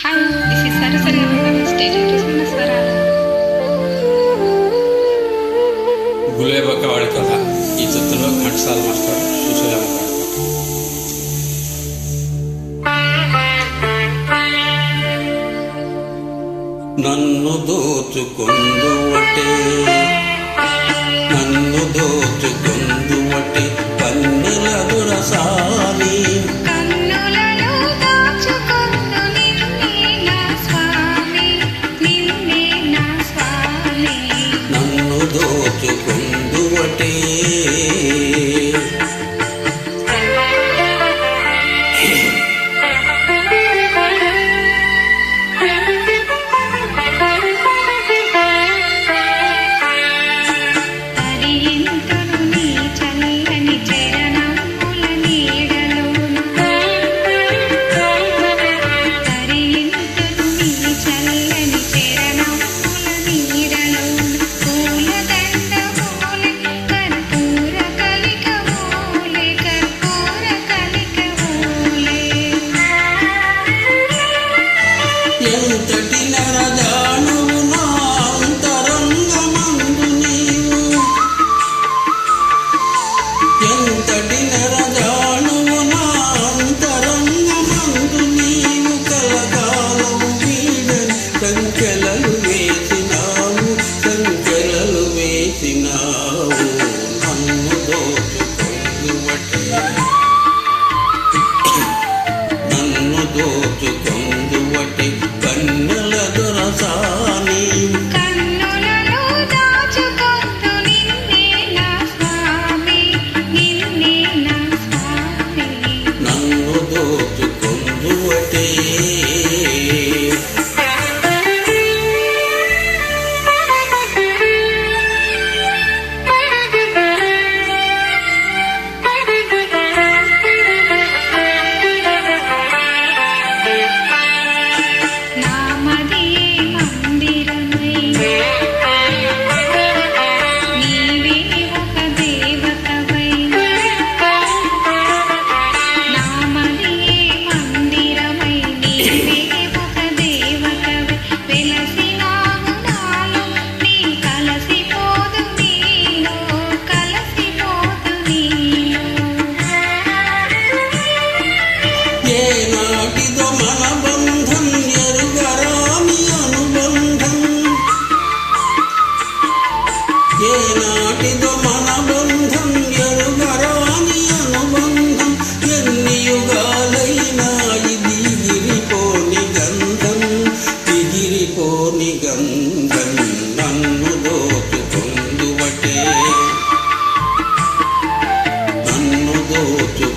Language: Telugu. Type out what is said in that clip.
హాయ్ దిస్ ఇస్ సరసరి స్టేట్ అడ్రస్ స్వరాలు గులేబక్క వాడి కథ నన్ను దోచుకుందు ఒకటే ఏనాటిదో మన బంధం ఎరుగరామి అనుబంధం. ఏనాటిదో మన బంధం ఎరుగరామి అనుబంధం. ఎన్ని యుగాలైనా ఇది ఎగిరిపోని గంధం. ఎగిరిపోని గంధం నన్ను దోచుకుందువటే. నన్ను దోచు